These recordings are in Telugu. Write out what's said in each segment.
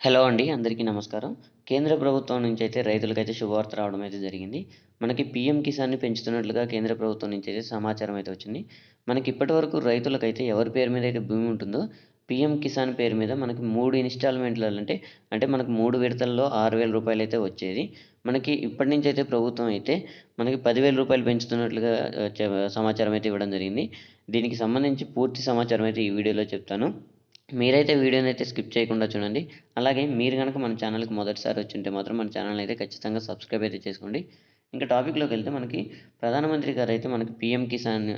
హలో అండి అందరికీ నమస్కారం. కేంద్ర ప్రభుత్వం నుంచి అయితే రైతులకైతే శుభవార్త రావడం అయితే జరిగింది. మనకి పీఎం కిసాన్ని పెంచుతున్నట్లుగా కేంద్ర ప్రభుత్వం నుంచి అయితే సమాచారం అయితే వచ్చింది. మనకి ఇప్పటి వరకు రైతులకైతే ఎవరి పేరు మీద అయితే భూమి ఉంటుందో పీఎం కిసాన్ పేరు మీద మనకి మూడు ఇన్స్టాల్మెంట్లు అంటే అంటే మనకు మూడు విడతల్లో ఆరు వేల రూపాయలు అయితే వచ్చేది. మనకి ఇప్పటి నుంచి అయితే ప్రభుత్వం అయితే మనకి పదివేల రూపాయలు పెంచుతున్నట్లుగా సమాచారం అయితే ఇవ్వడం జరిగింది. దీనికి సంబంధించి పూర్తి సమాచారం అయితే ఈ వీడియోలో చెప్తాను. మీరైతే వీడియోని అయితే స్కిప్ చేయకుండా చూడండి. అలాగే మీరు కనుక మన ఛానల్కి మొదటిసారి వచ్చి ఉంటే మాత్రం మన ఛానల్ అయితే ఖచ్చితంగా సబ్స్క్రైబ్ అయితే చేసుకోండి. ఇంకా టాపిక్లోకి వెళ్తే మనకి ప్రధానమంత్రి గారు అయితే మనకి పిఎం కిసాన్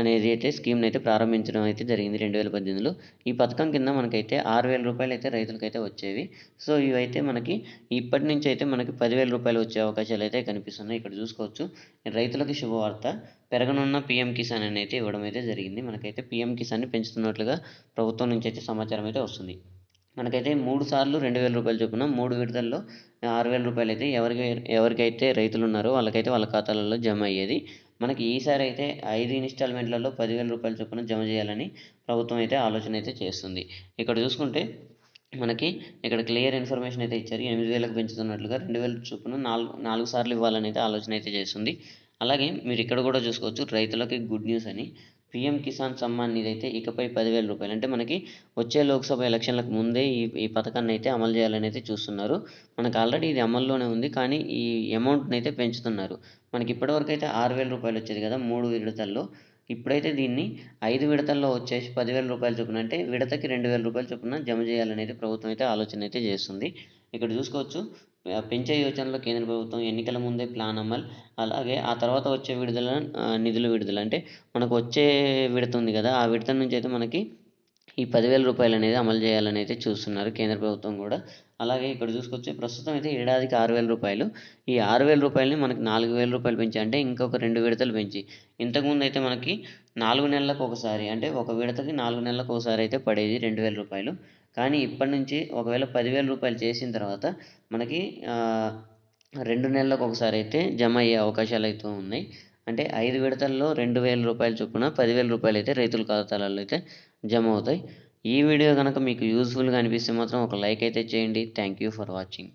అనేది అయితే స్కీమ్ని అయితే ప్రారంభించడం అయితే జరిగింది రెండు వేల పద్దెనిమిదిలో. ఈ పథకం కింద మనకైతే ఆరు వేల రూపాయలు అయితే రైతులకైతే వచ్చేవి. సో ఇవైతే మనకి ఇప్పటి నుంచి అయితే మనకి పదివేల రూపాయలు వచ్చే అవకాశాలు అయితే కనిపిస్తున్నాయి. ఇక్కడ చూసుకోవచ్చు. రైతులకి శుభవార్త. పెరగనున్న పీఎం కిసాన్ అని అయితే ఇవ్వడం అయితే జరిగింది. మనకైతే పీఎం కిసాన్ని పెంచుతున్నట్లుగా ప్రభుత్వం నుంచి అయితే సమాచారం అయితే వస్తుంది. మనకైతే మూడు సార్లు రెండు వేల రూపాయలు చొప్పున మూడు విడతల్లో ఆరు వేల రూపాయలు అయితే ఎవరికి ఎవరికైతే రైతులు ఉన్నారో వాళ్ళకైతే వాళ్ళ ఖాతాలలో జమ అయ్యేది. మనకి ఈసారి అయితే ఐదు ఇన్స్టాల్మెంట్లలో పదివేల రూపాయల చొప్పున జమ చేయాలని ప్రభుత్వం అయితే ఆలోచన అయితే చేస్తుంది. ఇక్కడ చూసుకుంటే మనకి ఇక్కడ క్లియర్ ఇన్ఫర్మేషన్ అయితే ఇచ్చారు. ఎనిమిది వేలకు పెంచుతున్నట్లుగా రెండు వేల చొప్పున నాలుగు నాలుగు సార్లు ఇవ్వాలని అయితే ఆలోచన అయితే చేస్తుంది. అలాగే మీరు ఇక్కడ కూడా చూసుకోవచ్చు రైతులకి గుడ్ న్యూస్ అని. పిఎం కిసాన్ సమ్మాన్ నిధి అయితే ఇకపై పదివేల రూపాయలు. అంటే మనకి వచ్చే లోక్సభ ఎలక్షన్లకు ముందే ఈ ఈ పథకాన్ని అయితే అమలు చేయాలని అయితే చూస్తున్నారు. మనకు ఆల్రెడీ ఇది అమల్లోనే ఉంది కానీ ఈ అమౌంట్ని అయితే పెంచుతున్నారు. మనకి ఇప్పటివరకు అయితే ఆరు వేల రూపాయలు వచ్చేది కదా మూడు విడతల్లో. ఇప్పుడైతే దీన్ని ఐదు విడతల్లో వచ్చేసి పదివేల రూపాయలు చొప్పున అంటే విడతకి రెండు వేల రూపాయల చొప్పున జమ చేయాలని అయితే ప్రభుత్వం అయితే ఆలోచన అయితే చేస్తుంది. ఇక్కడ చూసుకోవచ్చు పెంచే యోచనలో కేంద్ర ప్రభుత్వం ఎన్నికల ముందే ప్లాన్ అమలు. అలాగే ఆ తర్వాత వచ్చే విడుదల నిధులు నిధుల విడుదల. అంటే మనకు వచ్చే విడత ఉంది కదా ఆ విడత నుంచి అయితే మనకి ఈ పదివేల రూపాయలు అనేది అమలు చేయాలని అయితే చూస్తున్నారు కేంద్ర ప్రభుత్వం కూడా. అలాగే ఇక్కడ చూసుకొచ్చి ప్రస్తుతం అయితే ఏడాదికి ఆరు వేల రూపాయలు. ఈ ఆరు వేల రూపాయలని మనకి నాలుగు వేల రూపాయలు పెంచి అంటే ఇంకొక రెండు విడతలు పెంచి. ఇంతకుముందు అయితే మనకి నాలుగు నెలలకు ఒకసారి అంటే ఒక విడతకి నాలుగు నెలలకు ఒకసారి అయితే పడేది రెండు వేల రూపాయలు. కానీ ఇప్పటి నుంచి ఒకవేళ పదివేల రూపాయలు చేసిన తర్వాత మనకి రెండు నెలలకు ఒకసారి అయితే జమ అయ్యే అవకాశాలు అయితే ఉన్నాయి. అంటే ఐదు విడతల్లో రెండు వేల రూపాయల చొప్పున పదివేల రూపాయలు అయితే రైతుల ఖాతాలలో అయితే జమ అవుతాయి. ఈ వీడియో కనుక మీకు యూస్ఫుల్గా అనిపిస్తే మాత్రం ఒక లైక్ అయితే చేయండి. Thank you for watching